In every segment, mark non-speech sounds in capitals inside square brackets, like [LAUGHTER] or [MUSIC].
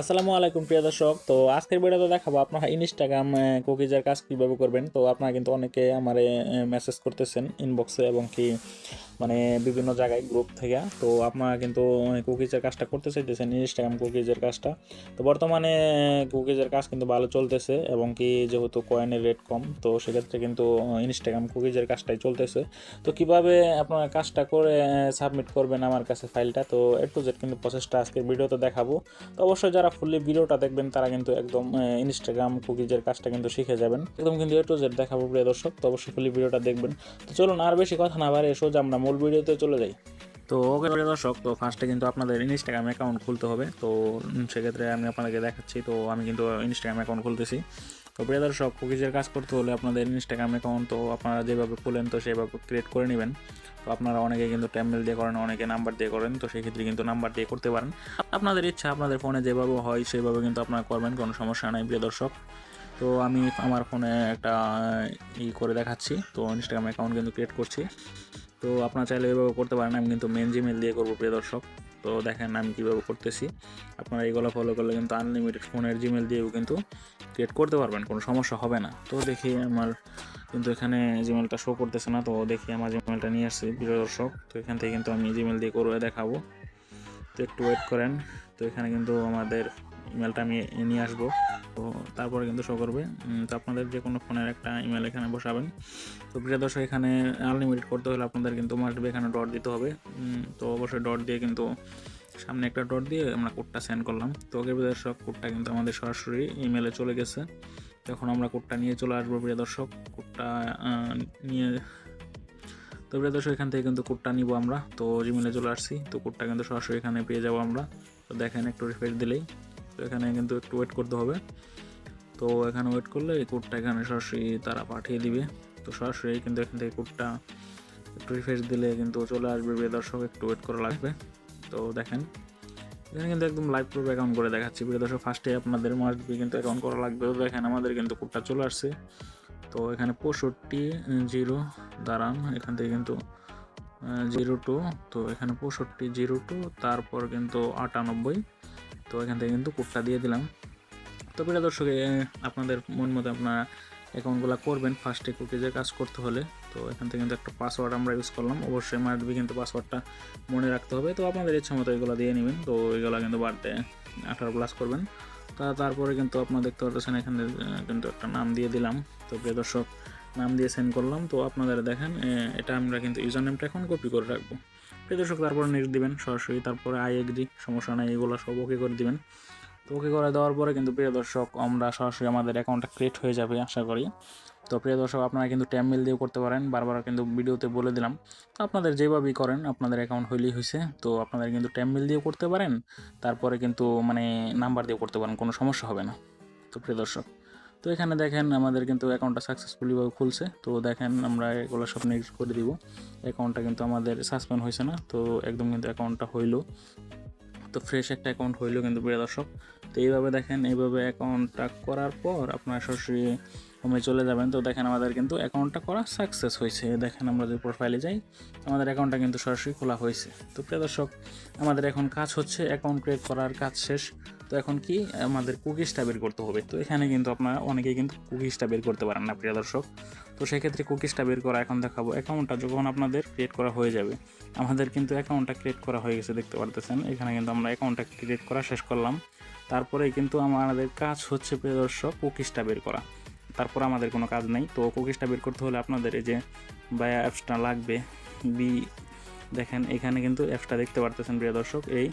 আসসালামু আলাইকুম, প্রিয় দর্শক। তো আজকের ভিডিওতে দেখাবো আপনারা ইনস্টাগ্রাম কুকিজের কাজ কীভাবে করবেন। তো আপনারা কিন্তু অনেকে আমার মেসেজ করতেছেন ইনবক্সে এবং কি মানে বিভিন্ন জায়গায় গ্রুপ থেকে। তো আপনারা কিন্তু কুকিজের কাজটা করতে চাইতেছেন ইনস্টাগ্রাম কুকিজের কাজটা। তো বর্তমানে কুকিজের কাজ কিন্তু ভালো চলতেছে এবং কি যেহেতু কয়েনের রেট কম, তো সেক্ষেত্রে কিন্তু ইনস্টাগ্রাম কুকিজের কাজটাই চলতেছে। তো কীভাবে আপনারা কাজটা করে সাবমিট করবেন আমার কাছে ফাইলটা তো এ টু জেড কিন্তু প্রসেসটা আজকের ভিডিওতে দেখাবো। তো অবশ্যই যারা ফুললি ভিডিওটা দেখবেন, তারা কিন্তু একদম ইনস্টাগ্রাম কুকিজের কাজটা কিন্তু শিখে যাবেন। একদম কিন্তু এ টু জেড দেখাবো, প্রিয় দর্শক। তো অবশ্যই ফুললি ভিডিওটা দেখবেন। তো চলুন আর বেশি কথা না বাড়ে সোজা আমরা মূল ভিডিওতে চলে যাই। তো ওকে দর্শক, তো ফার্স্টে কিন্তু আপনাদের ইনস্টাগ্রাম অ্যাকাউন্ট খুলতে হবে। তো সেক্ষেত্রে আমি আপনাদেরকে দেখাচ্ছি, তো আমি কিন্তু ইনস্টাগ্রাম অ্যাকাউন্ট খুলতেছি। তো প্রিয় দর্শক কুকিজের কাজ করতে হলে আপনাদের ইনস্টাগ্রাম অ্যাকাউন্ট তো আপনারা যেভাবে খুলেন, তো সেভাবে ক্রিয়েট করে নেবেন। তো আপনারা অনেকে কিন্তু ট্যাম্বেল দিয়ে করেন, অনেকে নাম্বার দিয়ে করেন, তো সেক্ষেত্রে কিন্তু নাম্বার দিয়ে করতে পারেন। আপনাদের ইচ্ছা, আপনাদের ফোনে যেভাবে হয়, সেভাবে কিন্তু আপনারা করবেন, কোনো সমস্যা নাই প্রিয় দর্শক। তো আমি আমার ফোনে একটা ই করে দেখাচ্ছি, তো ইনস্টাগ্রাম অ্যাকাউন্ট কিন্তু ক্রিয়েট করছি। তো আপনারা চাইলে এভাবে করতে পারেন, আমি কিন্তু মেন জিমেল দিয়ে করব প্রিয় দর্শক। তো দেখেন আমি কীভাবে করতেছি। আপনারা এইগুলো ফলো করলে কিন্তু আনলিমিটেড ফোনের জিমেল দিয়েও কিন্তু ক্রিয়েট করতে পারবেন, কোনো সমস্যা হবে না। তো দেখি আমার কিন্তু এখানে জিমেলটা শো করতেছে না, তো দেখি আমার জিমেলটা নিয়ে আসছি প্রিয় দর্শক। তো এখান থেকে কিন্তু আমি জিমেল দিয়ে করে দেখাবো। তো একটু ওয়েট করেন। তো এখানে কিন্তু আমাদের ইমেলটা আমি নিয়ে আসব। তো তারপরে কিন্তু শো করবে। তো আপনাদের যে কোনো ফোনের একটা ইমেল এখানে বসাবেন। তো প্রিয় দর্শক, এখানে আনলিমিটেড করতে হলে আপনাদের কিন্তু মাস্ট বি এখানে ডট দিতে হবে। তো অবশ্যই ডট দিয়ে কিন্তু সামনে একটা ডট দিয়ে আমরা কোডটা সেন্ড করলাম। তো ওকে প্রিয় দর্শক কোডটা কিন্তু আমাদের সরাসরি ইমেলে চলে গেছে। তখন আমরা কোডটা নিয়ে চলে আসব প্রিয় দর্শক। কোডটা নিয়ে তো প্রিয় দর্শক, এখান থেকে কিন্তু কোডটা নিব আমরা। তো জিমেলে চলে আসছি। তো কোডটা কিন্তু সরাসরি এখানে পেয়ে যাব আমরা। তো দেখেন একটু রিফ্রেশ দিলেই। তো এখানে কিন্তু একটু ওয়েট করতে হবে। তো এখানে ওয়েট করলে এই কোডটা এখানে সরাসরি তারা পাঠিয়ে দিবে। তো সরাসরি কিন্তু এখান থেকে কোডটা একটু রিফ্রেশ দিলে কিন্তু চলে আসবে প্রিয় দর্শক, একটু ওয়েট করা লাগবে। তো দেখেন, এখানে কিন্তু একদম লাইভ প্রুফ অ্যাকাউন্ট করে দেখাচ্ছি। প্রিয় দর্শক ফার্স্টে আপনাদের মাস্ট বি কিন্তু অ্যাকাউন্ট করা লাগবে। তো দেখেন, আমাদের কিন্তু কোডটা চলে আসছে। তো এখানে পঁয়ষট্টি জিরো দাঁড়ান, এখান থেকে কিন্তু জিরো টু তো এখানে পঁয়ষট্টি জিরো টু তারপর কিন্তু আটানব্বই। তো এখান থেকে কিন্তু কোডটা দিয়ে দিলাম। তো প্রিয় দর্শক আপনাদের মন মতো আপনারা অ্যাকাউন্টগুলো করবেন ফার্স্টে কুকিজের কাজ করতে হলে। তো এখান থেকে কিন্তু একটা পাসওয়ার্ড আমরা ইউজ করলাম। অবশ্যই মারবি কিন্তু পাসওয়ার্ডটা মনে রাখতে হবে। তো আপনাদের ইচ্ছা মতো এগুলো দিয়ে নেবেন। তো এগুলো কিন্তু বাড়তে আঠারো প্লাস করবেন। তা তারপরে কিন্তু আপনারা দেখতে পারতেছেন এখানে কিন্তু একটা নাম দিয়ে দিলাম। তো প্রিয় দর্শক, নাম দিয়ে সেন্ড করলাম। তো আপনারা দেখেন এটা আমরা কিন্তু ইউজার নেমটা এখন কপি করে রাখব। প্রিয় দর্শক, তারপরে নেক্সট দিবেন সরাসরি, তারপরে আই এগ্রি সমস্যা নাই, এগুলো সব ওকে করে দিবেন। তো ওকে করে দেওয়ার পরে কিন্তু প্রিয় দর্শক, আমরা সরাসরি আমাদের অ্যাকাউন্টটা ক্রিয়েট হয়ে যাবে, আশা করি। তো প্রিয় দর্শক, আপনারা কিন্তু ট্যাম মিল দিয়েও করতে পারেন, বারবার কিন্তু ভিডিওতে বলে দিলাম। তো আপনাদের যেভাবেই করেন, আপনাদের অ্যাকাউন্ট হইলেই হয়েছে তো আপনাদের কিন্তু ট্যাম মিল দিয়েও করতে পারেন, তারপরে কিন্তু মানে নাম্বার দিয়েও করতে পারেন, কোনো সমস্যা হবে না। তো প্রিয় দর্শক তো এখানে দেখেন আমাদের কিন্তু অ্যাকাউন্টটা সাকসেসফুলিভাবে খুলছে। তো দেখেন আমরা এগুলো সব নেক্সট করে দিব। অ্যাকাউন্টটা কিন্তু আমাদের সাসপেন্ড হয়েছে না, তো একদম কিন্তু অ্যাকাউন্টটা হইল। তো ফ্রেশ একটা অ্যাকাউন্ট হইল কিন্তু প্রিয় দর্শক। তো এইভাবে দেখেন, এইভাবে অ্যাকাউন্টটা করার পর আপনার সরাসরি হোমে চলে যাবেন। তো দেখেন আমাদের কিন্তু অ্যাকাউন্টটা করা সাকসেস হয়েছে। দেখেন আমরা যে প্রোফাইলে যাই আমাদের অ্যাকাউন্টটা কিন্তু সরাসরি খোলা হয়েছে। তো প্রিয় দর্শক, আমাদের এখন কাজ হচ্ছে অ্যাকাউন্ট ক্রিয়েট করার কাজ শেষ। তো এখন কি, আমাদের কুকিজটা বের করতে হবে। তো এখানে কিন্তু আপনারা অনেকেই কিন্তু কুকিজটা বের করতে পারেন না, প্রিয় দর্শক। তো সেক্ষেত্রে কুকিজটা বের করা, এখন দেখাবো। অ্যাকাউন্টটা যখন আপনাদের ক্রিয়েট করা হয়ে যাবে, আমাদের কিন্তু অ্যাকাউন্টটা ক্রিয়েট করা হয়ে গেছে, দেখতে পারতেছেন। এখানে কিন্তু আমরা অ্যাকাউন্টটা ক্রিয়েট করা শেষ করলাম। তারপরে কিন্তু আমাদের কাজ হচ্ছে, প্রিয় দর্শক কুকিজটা বের করা। তারপর আমাদের কোনো কাজ নেই। তো কুকিজটা বের করতে হলে আপনাদের এই যে বায়া অ্যাপসটা লাগবে বি দেখেন, এখানে কিন্তু অ্যাপসটা দেখতে পারতেছেন, প্রিয় দর্শক। এই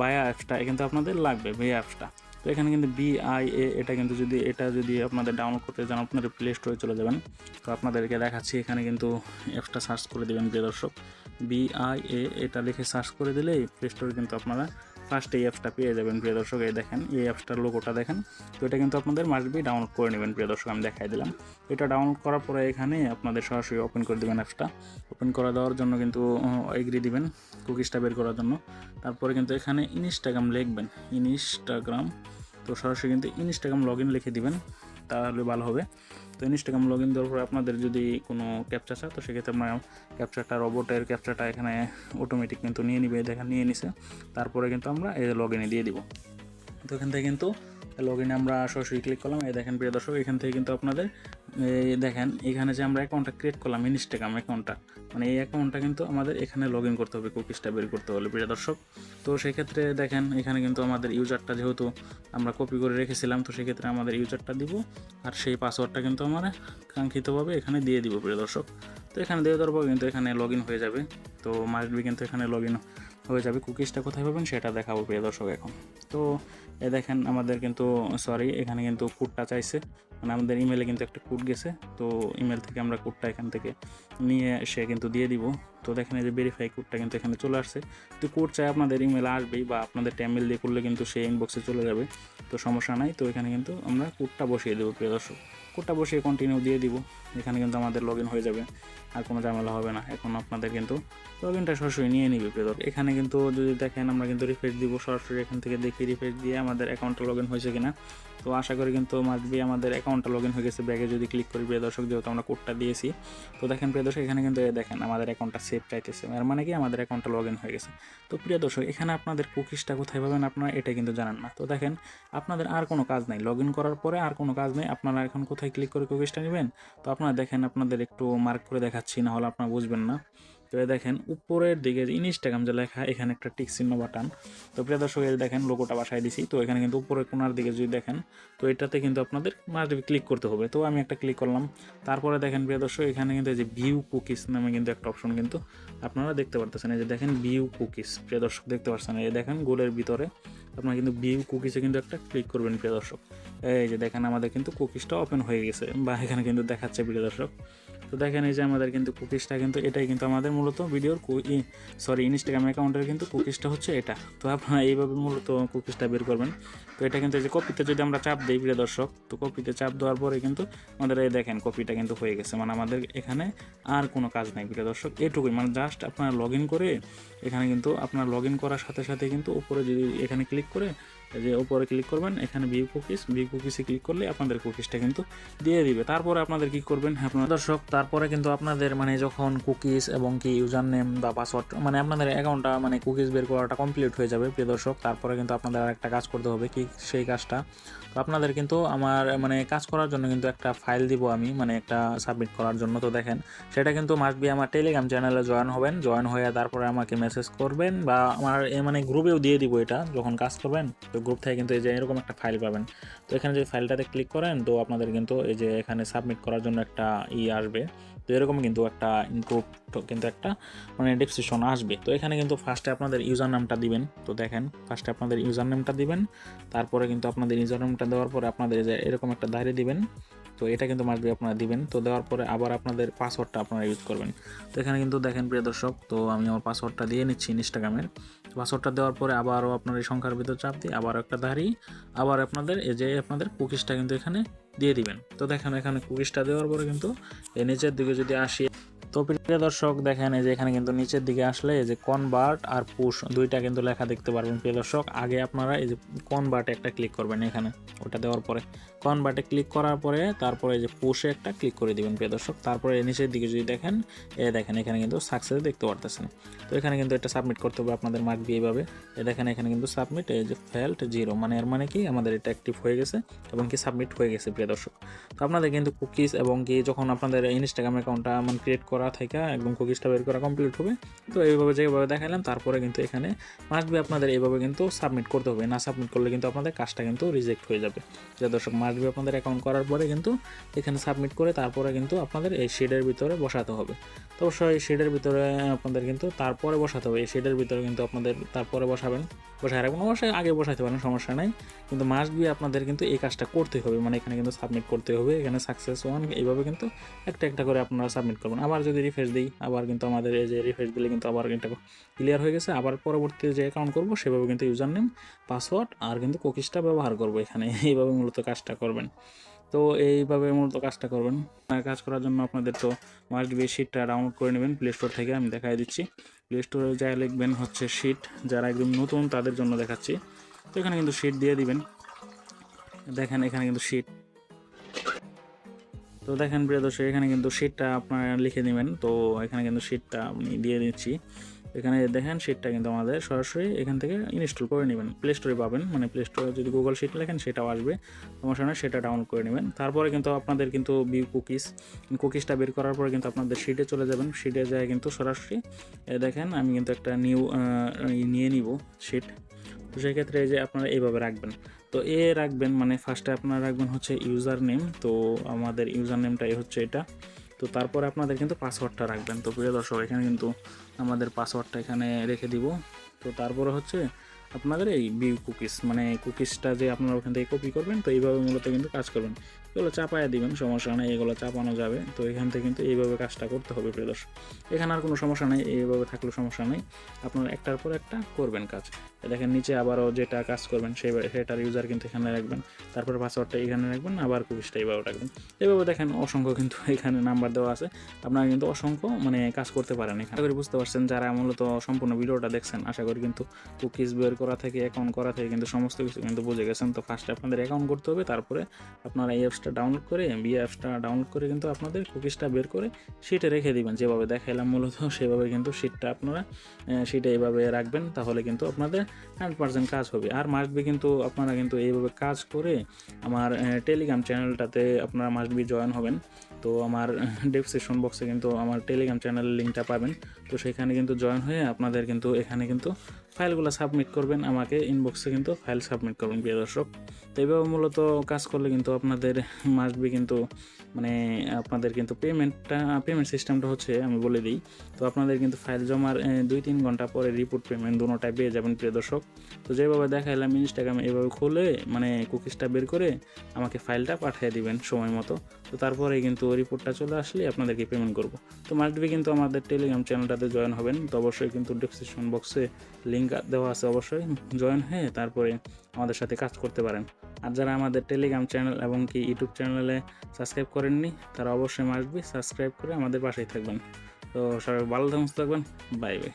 বায়া অ্যাপসটা কিন্তু আপনাদের লাগবে বি অ্যাপসটা তো এখানে কিন্তু বিআইএ এটা কিন্তু যদি, এটা যদি আপনাদের ডাউনলোড করতে চান, আপনাদের প্লে স্টোরে চলে যাবেন। তো আপনাদেরকে দেখাচ্ছি, এখানে কিন্তু অ্যাপসটা সার্চ করে দেবেন, প্রিয় দর্শক। বিআইএ এটা লিখে সার্চ করে দিলেই প্লে স্টোরে কিন্তু আপনারা ফার্স্ট এই অ্যাপসটা পেয়ে যাবেন, প্রিয় দর্শক, এই দেখেন, এই অ্যাপসটার লোগোটা দেখেন। তো এটা কিন্তু আপনাদের মাস্ট বি ডাউনলোড করে নেবেন, প্রিয় দর্শক, আমি দেখাই দিলাম। এটা ডাউনলোড করার পরে এখানে আপনাদের সরাসরি ওপেন করে দেবেন অ্যাপসটা ওপেন করে দেওয়ার জন্য কিন্তু এগ্রি দিবেন কুকিজটা বের করার জন্য। তারপরে কিন্তু এখানে ইনস্টাগ্রাম লিখবেন ইনস্টাগ্রাম তো সরাসরি কিন্তু ইনস্টাগ্রাম লগ ইন লিখে দিবেন, তাহলে ভালো হবে। ইনস্টাগ্রাম লগ ইন দেওয়ার পরে আপনাদের যদি কোনো ক্যাপচা চায়, তো সেক্ষেত্রে আপনার ক্যাপচারটা রোবটের ক্যাপচারটা এখানে অটোমেটিক কিন্তু নিয়ে নিবে দেখা নিয়ে নিছে। তারপরে কিন্তু আমরা এই লগ ইনে দিয়ে দিব। তো এখান থেকে কিন্তু লগ ইনে আমরা সরাসরি ক্লিক করলাম। এই দেখেন প্রিয় দর্শক, এখান থেকে কিন্তু আপনাদের দেখেন, এখানে যে আমরা অ্যাকাউন্টটা ক্রিয়েট করলাম ইনস্টাগ্রাম অ্যাকাউন্টটা মানে এই অ্যাকাউন্টটা কিন্তু আমাদের এখানে লগ ইন করতে হবে কুকিজটা বের করতে হলে প্রিয় দর্শক। তো সেক্ষেত্রে দেখেন, এখানে কিন্তু আমাদের ইউজারটা যেহেতু আমরা কপি করে রেখেছিলাম, তো সেক্ষেত্রে আমাদের ইউজারটা দিব, আর সেই পাসওয়ার্ডটা কিন্তু আমরা কাঙ্ক্ষিতভাবে এখানে দিয়ে দিব, প্রিয় দর্শক। তো এখানে দিয়ে দেওয়ার পর কিন্তু এখানে লগ ইন হয়ে যাবে। তো মাস্টবি কিন্তু এখানে লগ ইন হয়ে যাবে। কুকিজটা কোথায় পাবেন সেটা দেখাবো, প্রিয় দর্শক, এখন। তো এ দেখেন, আমাদের কিন্তু সরি এখানে কিন্তু কোডটা চাইছে। মানে আমাদের ইমেলে কিন্তু একটা কোড গেছে, তো ইমেল থেকে আমরা কোডটা এখান থেকে নিয়ে সে কিন্তু দিয়ে দিব। তো দেখেন এই যে ভেরিফাই কোডটা কিন্তু এখানে চলে আসছে। তো কোড চাই আপনাদের ইমেল আসবেই বা আপনাদের ট্যামেল দিয়ে করলে কিন্তু সেই ইনবক্সে চলে যাবে। তো সমস্যা নাই, তো এখানে কিন্তু আমরা কোডটা বসিয়ে দেবো, প্রিয় দর্শক। কোডটা বসিয়ে কন্টিনিউ দিয়ে দিব, এখানে কিন্তু আমাদের লগ হয়ে যাবে। আর কোনো ঝামেলা হবে না, এখন আপনাদের কিন্তু লগ ইনটা সরাসরি নিয়ে নিবে, প্রিয় দর্শক। এখানে কিন্তু যদি দেখেন আমরা কিন্তু রিফ্রেশ দিব, সরাসরি এখান থেকে দেখি রিফ্রেশ দিয়ে আমাদের অ্যাকাউন্টটা লগ ইন হয়েছে কিনা। তো আশা করি কিন্তু মাসবি আমাদের অ্যাকাউন্টটা লগ ইন হয়ে গেছে। ব্যাগে যদি ক্লিক করি, প্রিয় দর্শক, যেহেতু আমরা কোডটা দিয়েছি, তো দেখেন প্রিয় দর্শক, এখানে কিন্তু দেখেন, আমাদের অ্যাকাউন্টটা সেভ চাইতেছে। এর মানে কি? আমাদের অ্যাকাউন্টটা লগ ইন হয়ে গেছে। তো প্রিয় দর্শক, এখানে আপনাদের কুকিজটা কোথায় পাবেন আপনারা, এটা কিন্তু জানেন না। তো দেখেন, আপনাদের আর কোনো কাজ নাই। লগ ইন করার পরে আর কোনো কাজ নেই। আপনারা এখন কোথায় ক্লিক করে কুকিজটা নেবেন? তো আপনারা দেখেন, আপনাদের একটু মার্ক করে দেখাচ্ছি না হলে আপনারা বুঝবেন না। তো দেখেন, উপরের দিকে যে ইনস্টাগ্রাম যে লেখা, এখানে একটা টিক চিহ্ন বাটান। তো প্রিয় দর্শক দেখেন লোগোটা বাসায় দিছি। তো এখানে কিন্তু উপরের কোনার দিকে যদি দেখেন, তো এটাতে কিন্তু আপনাদের মাস্ট ক্লিক করতে হবে। তো আমি একটা ক্লিক করলাম। তারপরে দেখেন, প্রিয় দর্শক, এখানে কিন্তু এই যে ভিউ কুকিস নামে কিন্তু একটা অপশন কিন্তু আপনারা দেখতে পারতেছেন। এই যে দেখেন ভিউ কুকিস প্রিয় দর্শক, দেখতে পাচ্ছেন এই দেখেন, গোলের ভিতরে আপনারা কিন্তু ভিউ কুকিসে কিন্তু একটা ক্লিক করবেন, প্রিয় দর্শক। এই যে দেখেন, আমাদের কিন্তু কুকিসটা ওপেন হয়ে গেছে। বা এখানে কিন্তু দেখাচ্ছে, প্রিয় দর্শক। তো দেখেন এই যে আমাদের কিন্তু কুকিজটা কিন্তু এটাই কিন্তু আমাদের মূলত ভিডিওর সরি ইনস্টাগ্রাম অ্যাকাউন্টের কিন্তু কুকিজটা হচ্ছে এটা। তো আপনারা এইভাবে মূলত কুকিজটা বের করবেন। তো এটা কিন্তু এই যে কপিতে যদি আমরা চাপ দিই, প্রিয় দর্শক, তো কপিতে চাপ দেওয়ার পরে কিন্তু আমাদের এই দেখেন কপিটা কিন্তু হয়ে গেছে। মানে আমাদের এখানে আর কোনো কাজ নাই, প্রিয় দর্শক, এটুকুই। মানে জাস্ট আপনারা লগ করে এখানে কিন্তু আপনার লগ করার সাথে সাথে কিন্তু উপরে যদি এখানে ক্লিক করে যে উপরে ক্লিক করবেন, এখানে ভিউ কুকিজ ভিউ কুকিজে ক্লিক করলে আপনাদের কুকিজটা কিন্তু দিয়ে দিবে। তারপরে আপনাদের কি করবেন, আপনার দর্শক তারপরে কিন্তু আপনাদের মানে যখন কুকিজ এবং কি ইউজার নেম বা পাসওয়ার্ড মানে আপনাদের অ্যাকাউন্টটা মানে কুকিজ বের করাটা কমপ্লিট হয়ে যাবে, প্রিয় দর্শক। তারপরে কিন্তু আপনাদের আরেকটা কাজ করতে হবে কি সেই কাজটা। তো আপনাদের কিন্তু আমার মানে কাজ করার জন্য কিন্তু একটা ফাইল দিব আমি মানে একটা সাবমিট করার জন্য। তো দেখেন, সেটা কিন্তু মাস্ট বি আমার টেলিগ্রাম চ্যানেলে জয়েন হবেন। জয়েন হয়ে তারপরে আমাকে মেসেজ করবেন বা আমার, এ মানে গ্রুপেও দিয়ে দিব এটা যখন কাজ করবেন। তো গ্রুপ থেকে কিন্তু এই যে এরকম একটা ফাইল পাবেন। তো এখানে যদি ফাইলটাতে ক্লিক করেন, তো আপনাদের কিন্তু এই যে এখানে সাবমিট করার জন্য একটা ই আসবে। তো এরকম কিন্তু একটা গ্রুপ কিন্তু একটা মানে ডেসক্রিপশন আসবে। তো এখানে কিন্তু ফার্স্টে আপনাদের ইউজার নামটা দিবেন, তো দেখেন ফার্স্টে আপনাদের ইউজার নামটা দিবেন, তারপরে কিন্তু আপনাদের ইউজার নামটা দেওয়ার পরে আপনাদের যে এরকম একটা দাঁড়ি দিবেন, তো এটা কিন্তু মাসবি আপনারা দিবেন, তো দেওয়ার পরে আবার আপনাদের পাসওয়ার্ডটা আপনারা ইউজ করবেন। তো এখানে কিন্তু দেখেন প্রিয় দর্শক, তো আমি আমার পাসওয়ার্ডটা দিয়ে নিচ্ছি ইনস্টাগ্রামের পাসওয়ার্ডটা দেওয়ার পরে আবারও আপনার এই সংখ্যার ভিতর চাপ দিয়ে আবার একটা দাঁড়ি আবার আপনাদের এই যে আপনাদের কুকিজটা কিন্তু এখানে দিয়ে দিবেন। তো দেখেন এখানে কুকিজটা দেওয়ার পরে কিন্তু এই নিচের দিকে যদি আসি তো প্রিয় দর্শক, দেখেন এই যে এখানে কিন্তু নিচের দিকে আসলে এই যে কনভার্ট আর পুশ দুইটা কিন্তু লেখা দেখতে পারবেন প্রিয় দর্শক। আগে আপনারা এই যে কনভার্টে একটা ক্লিক করবেন এখানে, ওটা দেওয়ার পরে। কনভার্টে ক্লিক করার পরে তারপরে এই যে পুশে একটা ক্লিক করে দিবেন প্রিয় দর্শক। তারপরে নিচের দিকে যদি দেখেন, এ দেখেন এখানে কিন্তু সাকসেস দেখতে পারতেছেন। তো এখানে কিন্তু এটা সাবমিট করতে হবে আপনাদের মার্ক দিয়ে এইভাবে। এ দেখেন এখানে কিন্তু সাবমিট এই যে ফেল্ট জিরো মানে এর মানে কি? আমাদের এটা অ্যাক্টিভ হয়ে গেছে এবং কি সাবমিট হয়ে গেছে প্রিয় দর্শক। তো আপনাদের কিন্তু কুকিজ এবং কি যখন আপনাদের ইনস্টাগ্রাম অ্যাকাউন্টটা মানে ক্রিয়েট করা থেকে একদম কুকিজটা বের করা কমপ্লিট হবে। তো এইভাবে যেভাবে দেখালাম তারপরে কিন্তু এখানে মাস্ট বি আপনাদের এইভাবে কিন্তু সাবমিট করতে হবে। না সাবমিট করলে কিন্তু আপনাদের কাজটা কিন্তু রিজেক্ট হয়ে যাবে। যে দর্শক মাস্ট বি আপনাদের অ্যাকাউন্ট করার পরে কিন্তু এখানে সাবমিট করে তারপরে কিন্তু আপনাদের এই শেডের ভিতরে বসাতে হবে। তো অবশ্যই এই শেডের ভিতরে আপনাদের কিন্তু তারপরে বসাতে হবে। এই শেডের ভিতরে কিন্তু আপনাদের তারপরে বসাবেন, বসায় রাখবেন। অবশ্যই আগে বসাতে পারেন, সমস্যা নাই। কিন্তু মাস্ট বি আপনাদের কিন্তু এই কাজটা করতে হবে। মানে এখানে কিন্তু সাবমিট করতে হবে। এখানে সাকসেস ওয়ান এইভাবে কিন্তু একটা একটা করে আপনারা সাবমিট করবেন। আবার যদি রিফ্রেশ দিই, আবার কিন্তু আমাদের এই যে রিফ্রেশ দিলে কিন্তু আবার এটা ক্লিয়ার হয়ে গেছে। আবার পরবর্তীতে যে অ্যাকাউন্ট করব, সেভাবে কিন্তু ইউজার নেম পাসওয়ার্ড আর কিন্তু কুকিজটা ব্যবহার করব এখানে। [LAUGHS] এইভাবে মূলত কাজটা করবেন। তো এইভাবে মূলত কাজটা করবেন। কাজ করার জন্য আপনাদের তো মাস্ট বি শিটটা ডাউনলোড করে নেবেন প্লে স্টোর থেকে, আমি দেখাই দিচ্ছি। প্লে স্টোরে যা লিখবেন হচ্ছে শিট যারা একদম নতুন তাদের জন্য দেখাচ্ছি। তো এখানে কিন্তু শিট দিয়ে দিবেন। দেখেন এখানে কিন্তু শিট তো দেখেন প্রিয় দর্শক, এখানে কিন্তু শিটটা আপনারা লিখে নেবেন। তো এখানে কিন্তু শিটটা আমি দিয়ে দিচ্ছি। এখানে দেখেন শিটটা কিন্তু আমাদের সরাসরি এখান থেকে ইনস্টল করে নেবেন। প্লে স্টোরে পাবেন। মানে প্লে স্টোরে যদি গুগল শিট লেখেন, সেটাও আসবে। সমস্যা সামনে সেটা ডাউনলোড করে নেবেন। তারপরে কিন্তু আপনাদের কিন্তু ভিউ কুকিজ কুকিজটা বের করার পরে কিন্তু আপনাদের শিটে চলে যাবেন। শিটে যায় কিন্তু সরাসরি দেখেন আমি কিন্তু একটা নিউ নিয়ে নিব শিট তো সেক্ষেত্রে এই যে আপনারা এইভাবে রাখবেন। তো এ রাখবেন মানে ফার্স্টে আপনারা রাখবেন হচ্ছে ইউজার নেম তো আমাদের ইউজার নেমটাই হচ্ছে এটা। তো তারপরে আপনাদের কিন্তু পাসওয়ার্ডটা রাখবেন। তো প্রিয় দর্শক, এখানে কিন্তু আমাদের পাসওয়ার্ডটা এখানে রেখে দিব। তো তারপরে হচ্ছে আপনাদের এই বিউ কুকিজ মানে কুকিজটা যে আপনারা ওখান থেকে কপি করবেন, তো এইভাবে মূলত কিন্তু কাজ করবেন। এগুলো চাপায় দিবেন, সমস্যা নেই, এগুলো চাপানো যাবে। তো এখান থেকে কিন্তু এইভাবে কাজটা করতে হবে প্রিয় দর্শক। এখানে আর কোনো সমস্যা নেই, এইভাবে থাকলেও সমস্যা নেই। আপনারা একটার পর একটা করবেন কাজ। দেখেন নিচে আবারও যেটা কাজ করবেন, সেই সেটার ইউজার কিন্তু এখানে রাখবেন। তারপর পাসওয়ার্ডটা এখানে রাখবেন, আবার কুকিজটা এইভাবে রাখবেন। এইভাবে দেখেন অসংখ্য কিন্তু [LAUGHS] এখানে নাম্বার দেওয়া আছে। আপনারা কিন্তু অসংখ্য মানে কাজ করতে পারেন এখানে। করি বুঝতে পারছেন যারা মূলত সম্পূর্ণ ভিডিওটা দেখছেন, আশা করি কিন্তু কুকিজ বের করা থেকে অ্যাকাউন্ট করা থেকে কিন্তু সমস্ত কিছু কিন্তু বুঝে গেছেন। তো ফার্স্টে আপনাদের অ্যাকাউন্ট করতে হবে, তারপরে আপনারা এই অ্যাপসটা ডাউনলোড করে অ্যাপসটা ডাউনলোড করে কিন্তু আপনাদের কুকিজটা বের করে শিটে রেখে দিবেন। যেভাবে দেখাইলাম মূলত [LAUGHS] সেভাবে কিন্তু শিটটা আপনারা শিটে এইভাবে রাখবেন তাহলে কিন্তু আপনাদের হান্ড্রেড পার্সেন্ট কাজ হবে। আর মাস্ট বি কিন্তু আপনারা কিন্তু এইভাবে কাজ করে আমার টেলিগ্রাম চ্যানেলটাতে আপনারা মাস্ট বি জয়েন হবেন। তো আমার ডেসক্রিপশন বক্সে কিন্তু আমার টেলিগ্রাম চ্যানেলের লিঙ্কটা পাবেন। তো সেখানে কিন্তু জয়েন হয়ে আপনাদের কিন্তু এখানে কিন্তু ফাইলগুলো সাবমিট করবেন। আমাকে ইনবক্সে কিন্তু ফাইল সাবমিট করবেন প্রিয় দর্শক। তো এইভাবে মূলত কাজ করলে কিন্তু আপনাদের মাস্ট বি কিন্তু মানে আপনাদের কিন্তু পেমেন্টটা পেমেন্ট সিস্টেমটা হচ্ছে আমি বলে দিই। তো আপনাদের কিন্তু ফাইল জমার দুই তিন ঘণ্টা পরে রিপোর্ট পেমেন্ট দুটোটাই পেয়ে যাবেন প্রিয় দর্শক। তো যেভাবে দেখাইলাম ইনস্টাগ্রামে এভাবে খুলে মানে কুকিজটা বের করে আমাকে ফাইলটা পাঠিয়ে দিবেন সময় মতো। তো তারপরে কিন্তু রিপোর্টটা চলে আসলে আপনাদেরকে পেমেন্ট করব। তো মাস্ট বি কিন্তু আমাদের টেলিগ্রাম চ্যানেলটাতে জয়েন হবেন, তো অবশ্যই কিন্তু ডিসক্রিপশন বক্সে লিঙ্ক দেওয়া আছে, অবশ্যই জয়েন হয়ে তারপরে আমাদের সাথে কাজ করতে পারেন। আর যারা আমাদের টেলিগ্রাম চ্যানেল এবং কি ইউটিউব চ্যানেলে সাবস্ক্রাইব করেননি, তারা অবশ্যই মাস্ট বি সাবস্ক্রাইব করে আমাদের পাশেই থাকবেন। তো সবাই ভালো থাকবেন বাই বাই